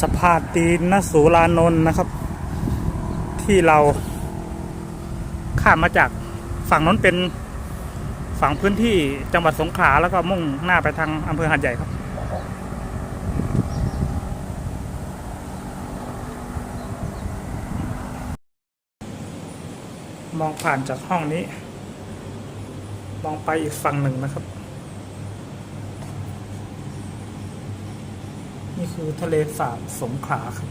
สภาตีนสุรานนท์นะครับ ที่เราข้ามมาจากฝั่งนั้นเป็นฝั่งพื้นที่จังหวัดสงขลาแล้วก็มุ่งหน้าไปทางอำเภอหาดใหญ่ครับ มองผ่านจากห้องนี้ มองไปอีกฝั่งหนึ่งนะครับ นี่คือทะเลสาบสงขลาครับ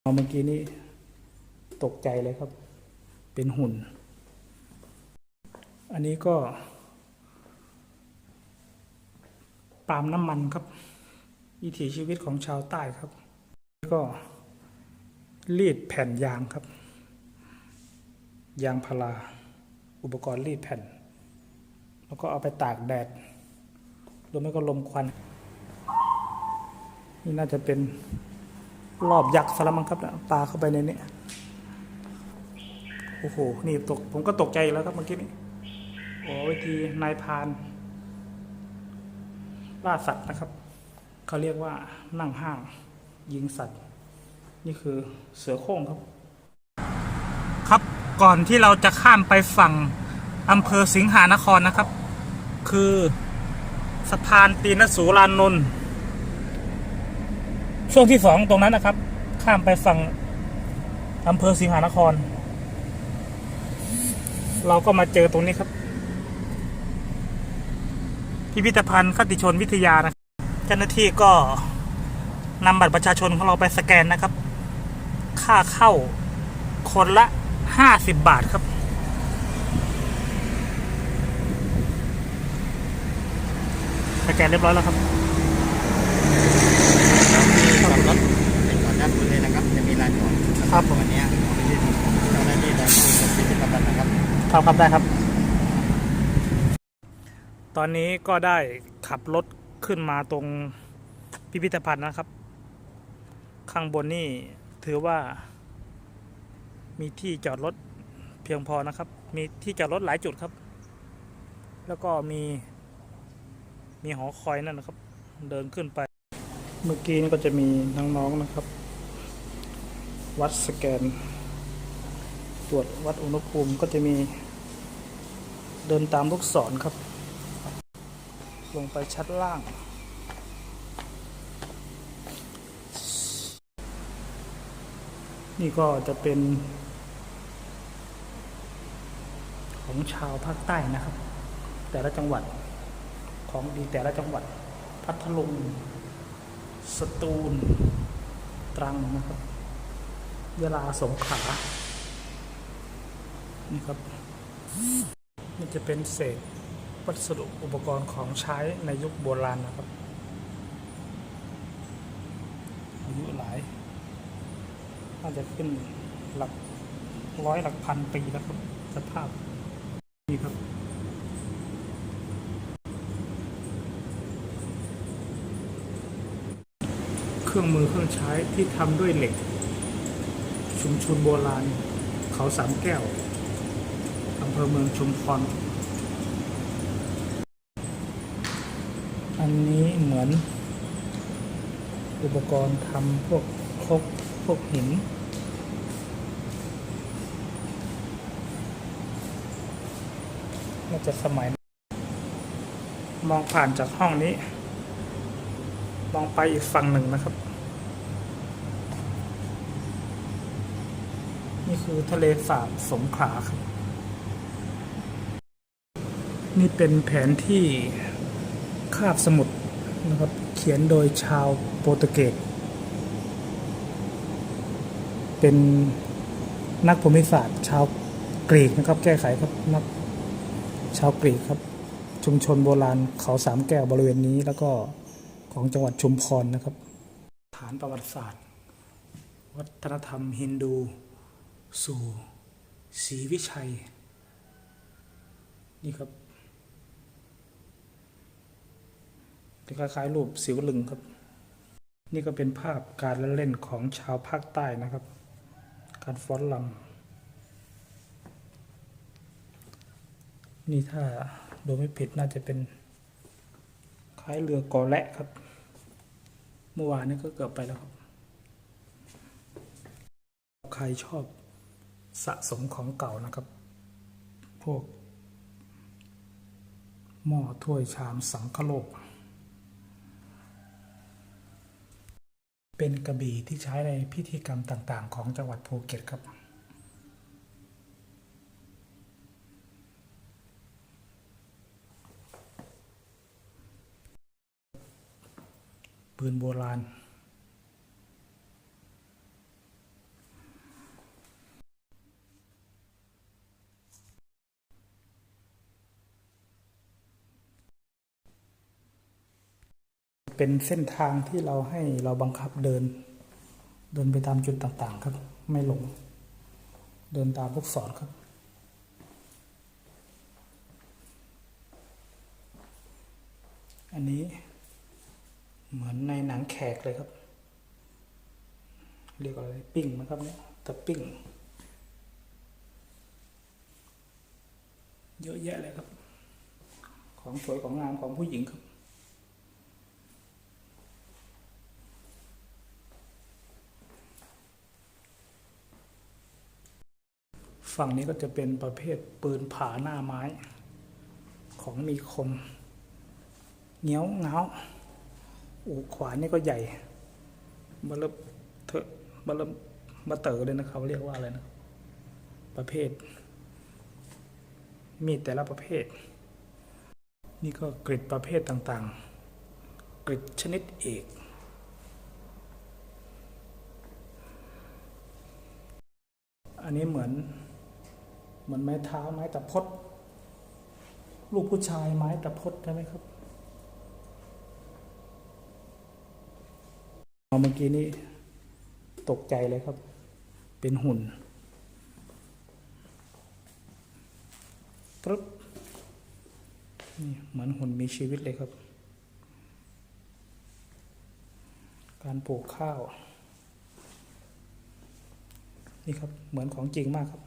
เอาเมื่อกี้นี้ตกใจเลยครับ เป็นหุ่น อันนี้ก็ ปาล์มน้ำมันครับวิถีชีวิตของชาวใต้ครับ ก็รีดแผ่นยางครับ ยางพาราอุปกรณ์รีดแผ่น แล้วก็เอาไปตากแดดรือไม่ก็ลมควัน นี่น่าจะเป็นรอบยักษ์สละมังครับนะปลาเข้าไปในนี้โอ้โห นี่ตก ผมก็ตกใจแล้วครับเมื่อกี้นี้โอ้วิธีนายพานล่าสัตว์นะครับ เขาเรียกว่านั่งห้าง ยิงสัตว์ นี่คือเสือโคร่งครับ ครับก่อนที่เราจะข้ามไปฝั่งอำเภอสิงหานครนะครับ คือสะพานตีนสูรานนท์ ช่วงที่สองตรงนั้นนะครับ ข้ามไปฝั่งอำเภอสิงหานคร เราก็มาเจอตรงนี้ครับ พิพิธภัณฑ์คติชนวิทยานะเจ้าหน้าที่ก็นำบัตรประชาชนของเราไปสแกนนะครับ ค่าเข้าคนละห้าสิบบาทครับ สแกนเรียบร้อยแล้วครับ นจอดด้านบนเลยนะครับจะมีลานจอดครับผม วันนี้เจ้าหน้าที่เราต้องพิพิธภัณฑ์นะครับ ครับครับได้ครับ ตอนนี้ก็ได้ขับรถขึ้นมาตรงพิพิธภัณฑ์นะครับ ข้างบนนี่ถือว่ามีที่จอดรถเพียงพอนะครับ มีที่จอดรถหลายจุดครับ แล้วก็มีมีหอคอยนั่นนะครับ เดินขึ้นไป เมื่อกี้นี่ก็จะมีน้องๆนะครับ วัดสแกน ตรวจวัดอุณหภูมิก็จะมีเดินตามลูกศรครับ ลงไปชั้นล่าง นี่ก็จะเป็น ของชาวภาคใต้นะครับ แต่ละจังหวัดของดีแต่ละจังหวัด พัทลุง สตูล ตรังนะครับ ยะลาสงขา นี่ครับ นี่จะเป็นเศษวัสดุอุปกรณ์ของใช้ในยุคโบราณนะครับ อายุหลายน่าจะขึ้นหลักร้อยหลักพันปีแล้วครับสภาพ นี่ครับเครื่องมือเครื่องใช้ที่ทำด้วยเหล็ก ชุมชนโบราณ เขาสามแก้วอำเภอเมืองชุมพรอันนี้เหมือน อุปกรณ์ทำพวกครกพวกหินน่าจะสมัย มองผ่านจากห้องนี้ มองไปอีกฝั่งหนึ่งนะครับ นี่คือทะเลสาบสงขลาครับ นี่เป็นแผนที่คาบสมุทรนะครับ เขียนโดยชาวโปรตุเกส เป็นนักภูมิศาสตร์ชาวกรีกนะครับ แก้ไขครับนักชาวกรีกครับ ชุมชนโบราณเขาสามแก้วบริเวณนี้แล้วก็ของจังหวัดชุมพรนะครับ ฐานประวัติศาสตร์ วัฒนธรรมฮินดู สู่ศรีวิชัย นี่ครับคล้ายๆรูปสิวลึงครับ นี่ก็เป็นภาพการเล่นของชาวภาคใต้นะครับ การฟ้อนรำนี่ถ้าดูไม่ผิดน่าจะเป็นคล้ายเรือกอและครับ เมื่อวานนี้ก็เกือบไปแล้วครับ ใครชอบ สะสมของเก่านะครับ พวก หม้อถ้วยชามสังคโลก เป็นกระบี่ที่ใช้ในพิธีกรรมต่างๆ ของจังหวัดภูเก็ตครับปืนโบราณ เป็นเส้นทางที่เราให้เราบังคับเดิน เดินไปตามจุดต่างๆครับ ไม่หลง เดินตามลูกศรครับ อันนี้เหมือนในหนังแขกเลยครับ เรียกว่าอะไรปิ้งนะครับเนี่ยตะปิ้ง เยอะแยะเลยครับ ของสวยของงามของผู้หญิงครับ ฝั่งนี้ก็จะเป็นประเภทปืนผาหน้าไม้ ของมีคมเหนียวเงาอ้ขวานนี่ก็ใหญ่บลเถอะบลบาเตอร์เลยนะครับเรียกว่าอะไรนะ ประเภท มีแต่ละประเภท นี่ก็กริดประเภทต่างๆ กริดชนิดเอกอันนี้เหมือน เหมือนไม้เท้าไม้ตะพดลูกผู้ชายไม้ตะพดใช่ไหมครับเอาเมื่อกี้นี้ตกใจเลยครับ เป็นหุ่นปึ๊บนี่เหมือนหุ่นมีชีวิตเลยครับ การปลูกข้าว นี่ครับ เหมือนของจริงมากครับ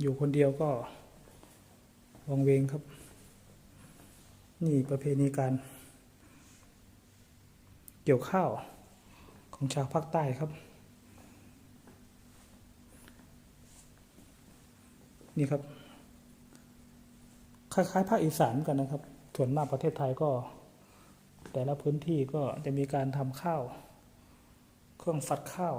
อยู่คนเดียวก็วังเวงครับ นี่ประเพณีการ เกี่ยวข้าวของชาวภาคใต้ครับ นี่ครับ คล้ายๆภาคอีสานกันนะครับ ส่วนมากประเทศไทยก็ แต่ละพื้นที่ก็จะมีการทำข้าว เครื่องฝัดข้าว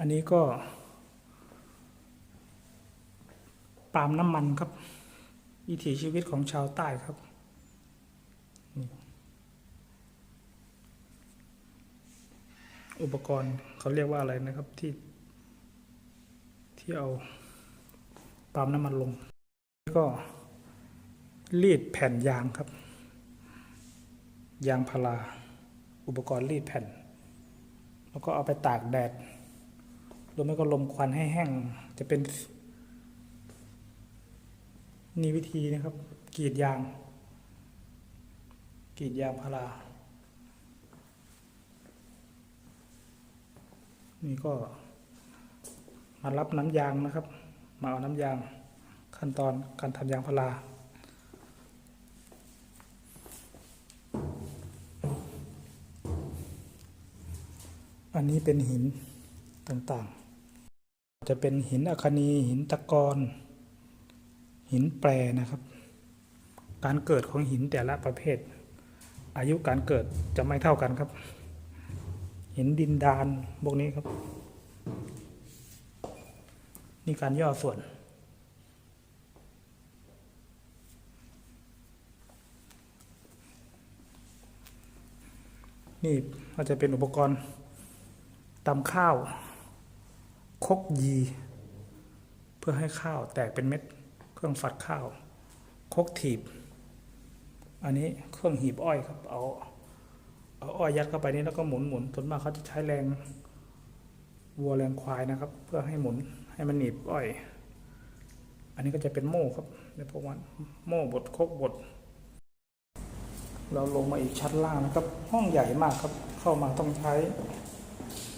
อันนี้ก็ปาล์มน้ำมันครับ วิถีชีวิตของชาวใต้ครับ อุปกรณ์เขาเรียกว่าอะไรนะครับที่ที่เอาปาล์มน้ำมันลงแล้วก็รีดแผ่นยางครับ ยางพาราอุปกรณ์รีดแผ่น แล้วก็เอาไปตากแดด หรือไม่ก็ลมควันให้แห้ง จะเป็น นี่วิธีนะครับกรีดยางกรีดยางพารา นี่ก็มารับน้ำยางนะครับ มาเอาน้ำยางขั้นตอนการทำยางพาราอันนี้เป็นหินต่างๆ จะเป็นหินอัคนีหินตะกอนหินแปรนะครับ การเกิดของหินแต่ละประเภท อายุการเกิดจะไม่เท่ากันครับ หินดินดานพวกนี้ครับ นี่การย่อส่วนนี่ก็จะเป็นอุปกรณ์ตำข้าว คกยี เพื่อให้ข้าวแตกเป็นเม็ด เครื่องฝัดข้าว คกถีบ อันนี้เครื่องหีบอ้อยครับ เอาเอาอ้อยยัดเข้าไปนี่แล้วก็หมุนหมุนส่วนมากเขาจะใช้แรงวัวแรงควายนะครับ เพื่อให้หมุนให้มันหนีบอ้อย อันนี้ก็จะเป็นโม่ครับในพวกมันโม่บดคกบด เราลงมาอีกชั้นล่างนะครับ ห้องใหญ่มากครับ เข้ามาต้องใช้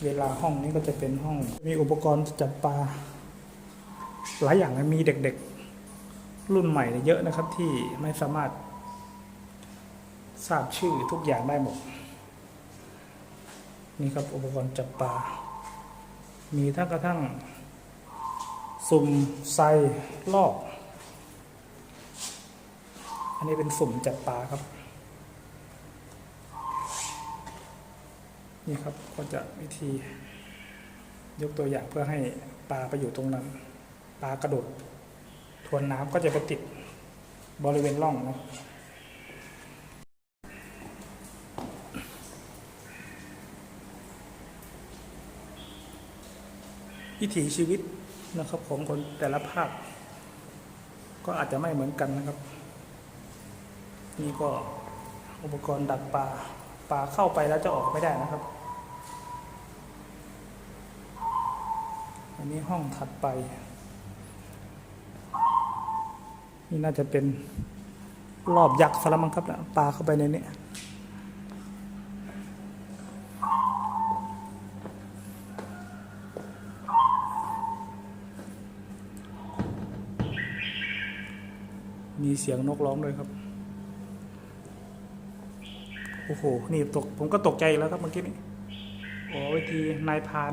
เวลาห้องนี้ก็จะเป็นห้อง มีอุปกรณ์จับปลาหลายอย่างมีเด็กๆ รุ่นใหม่เยเยอะนะครับ ที่ไม่สามารถทราบชื่อทุกอย่างได้หมด นี่ครับอุปกรณ์จับปลา มีทั้งกระทั่งสุ่มไซลอก อันนี้เป็นสุ่มจับปลาครับ นี่ครับก็จะวิธี ยกตัวอย่างเพื่อให้ปลาไปอยู่ตรงนั้น ปลากระโดดทวนน้ำก็จะไปติดบริเวณร่องนะวิถีชีวิตนะครับของคนแต่ละภาคก็อาจจะไม่เหมือนกันนะครับ นี่ก็อุปกรณ์ดักปลาปลาเข้าไปแล้วจะออกไม่ได้นะครับ นี้ห้องถัดไป นี่น่าจะเป็นรอบยักษ์สละมังครับนะปลาเข้าไปในนี้มีเสียงนกร้องด้วยครับ โอ้โห นี่ตก ผมก็ตกใจแล้วครับเมื่อกี้นี้โอ้วิธีนายพาน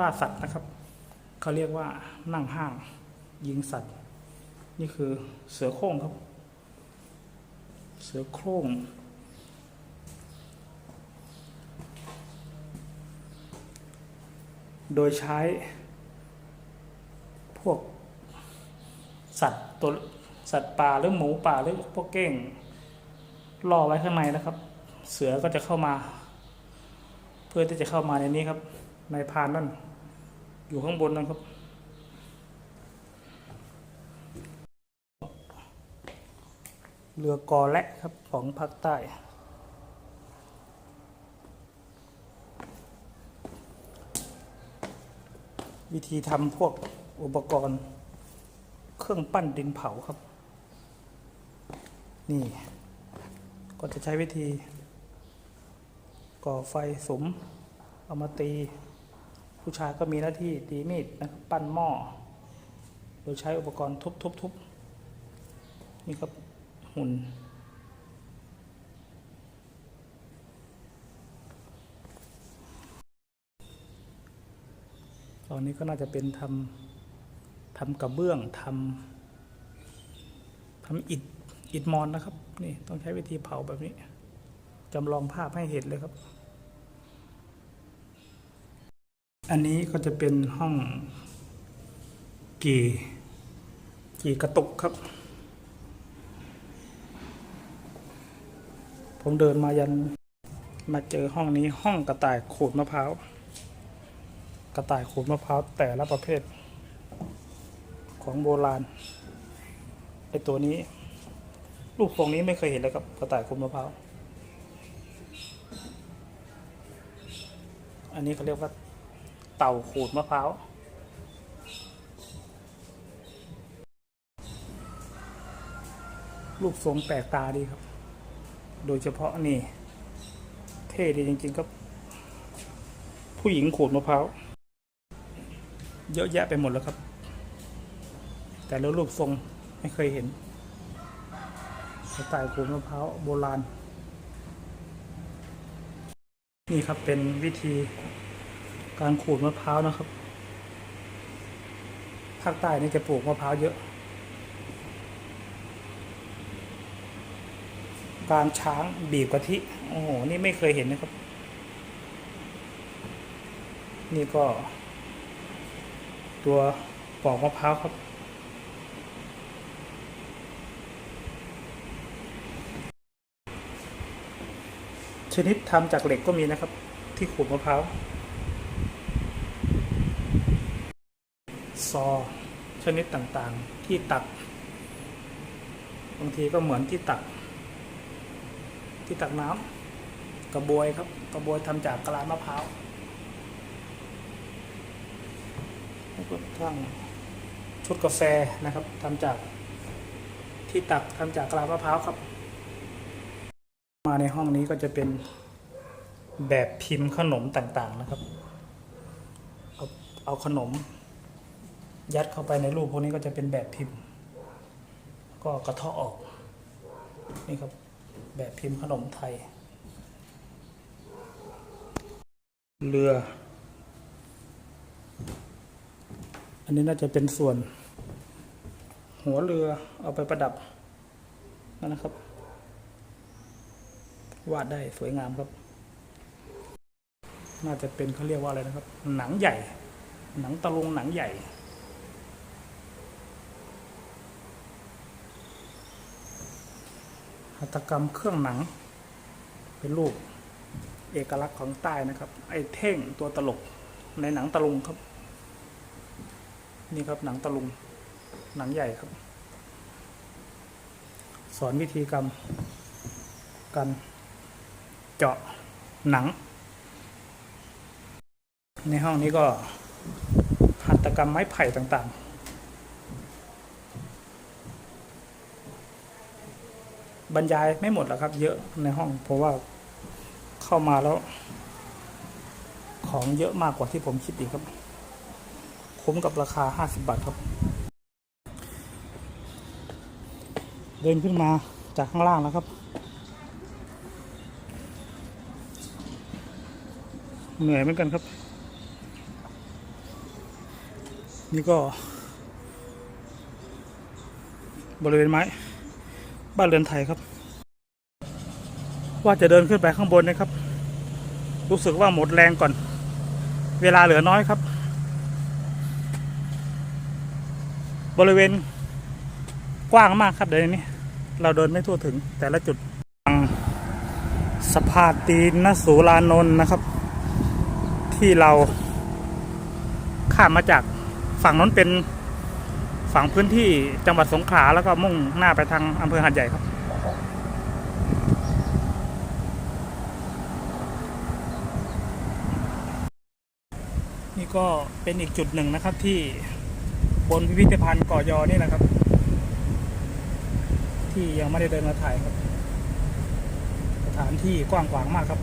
ล่าสัตว์นะครับ เขาเรียกว่านั่งห้าง ยิงสัตว์ นี่คือเสือโคร่งครับ เสือโคร่งโดยใช้พวกสัตว์ตัวสัตว์ป่าหรือหมูป่าหรือพวกเก้งล่อไว้ข้างในนะครับ เสือก็จะเข้ามา เพื่อที่จะเข้ามาในนี้ครับ ในพานนั่น อยู่ข้างบนนะครับ เรือกอและครับของภาคใต้ วิธีทำพวกอุปกรณ์เครื่องปั้นดินเผาครับ นี่ ก็จะใช้วิธีก่อไฟสมเอามาตี ผู้ชายก็มีหน้าที่ตีมีดนะครับปั้นหม้อโดยใช้อุปกรณ์ทุบทุบทุบนี่ครับหุ่นตอนนี้ก็น่าจะเป็นทำทำกระเบื้องทำทำอิฐอิฐมอนนะครับ นี่ต้องใช้วิธีเผาแบบนี้จำลองภาพให้เห็นเลยครับ อันนี้ก็จะเป็นห้องกี่กี่กระตุกครับ ผมเดินมายันมาเจอห้องนี้ห้องกระต่ายขูดมะพร้าว กระต่ายขูดมะพร้าวแต่ละประเภท ของโบราณไอตัวนี้รูปทรงนี้ไม่เคยเห็นเลยครับกระต่ายขูดมะพร้าว อันนี้เขาเรียกว่า เต่าขูดมะพร้าวรูปทรงแปลกตาดีครับ โดยเฉพาะนี่ เท่ดีจริงๆครับ ผู้หญิงขูดมะพร้าว เยอะแยะไปหมดแล้วครับ แต่แล้วรูปทรงไม่เคยเห็นสไตล์ขูดมะพร้าวโบราณ นี่ครับเป็นวิธี การขูดมะพร้าวนะครับ ภาคใต้นี่จะปลูกมะพร้าวเยอะ การช้างบีบกะทิ โอ้โห นี่ไม่เคยเห็นนะครับ นี่ก็ ตัวปอกมะพร้าวครับชนิดทำจากเหล็กก็มีนะครับ ที่ขูดมะพร้าว ซอชนิดต่างๆ ที่ตัก บางทีก็เหมือนที่ตัก ที่ตักน้ำกระบวยครับ กระบวยทำจากกระลามะพร้าวแล้วก็ทั้งชุดกาแฟนะครับทำจากที่ตักทำจากกระลามะพร้าวครับ มาในห้องนี้ก็จะเป็นแบบพิมพ์ขนมต่างๆนะครับ เอาขนม ยัดเข้าไปในรูปพวกนี้ก็จะเป็นแบบพิมพ์ ก็กระเทาะออก นี่ครับแบบพิมพ์ขนมไทย เรือ อันนี้น่าจะเป็นส่วน หัวเรือเอาไปประดับนั่นนะครับ วาดได้สวยงามครับ น่าจะเป็นเขาเรียกว่าอะไรนะครับ หนังใหญ่ หนังตะลุงหนังใหญ่ หัตถกรรมเครื่องหนัง เป็นรูปเอกลักษณ์ของใต้นะครับ ไอ้เท่งตัวตลกในหนังตะลุงครับ นี่ครับหนังตะลุง หนังใหญ่ครับ สอนวิธีกรรมการเจาะหนัง ในห้องนี้ก็หัตถกรรมไม้ไผ่ต่างๆ บรรยายไม่หมดหรอกครับ เยอะในห้อง เพราะว่าเข้ามาแล้ว ของเยอะมากกว่าที่ผมคิดอีกครับ คุ้มกับราคา 50 บาทครับ เดินขึ้นมาจากข้างล่างแล้วครับ เหนื่อยเหมือนกันครับ นี่ก็ บริเวณไม้ บ้านเรือนไทยครับ ว่าจะเดินขึ้นไปข้างบนนะครับ รู้สึกว่าหมดแรงก่อน เวลาเหลือน้อยครับ บริเวณกว้างมากครับเดี๋ยวนี้ เราเดินไม่ทั่วถึงแต่ละจุดสะพานตีนนสูลานนท์นะครับ ที่เราข้ามมาจากฝั่งนั้นเป็น ฝั่งพื้นที่จังหวัดสงขลาแล้วก็มุ่งหน้าไปทางอำเภอหาดใหญ่ครับนี่ก็เป็นอีกจุดหนึ่งนะครับที่บนพิพิธภัณฑ์ก่อยอนี่นะครับ ที่ยังไม่ได้เดินมาถ่ายครับ สถานที่กว้างขวางมากครับ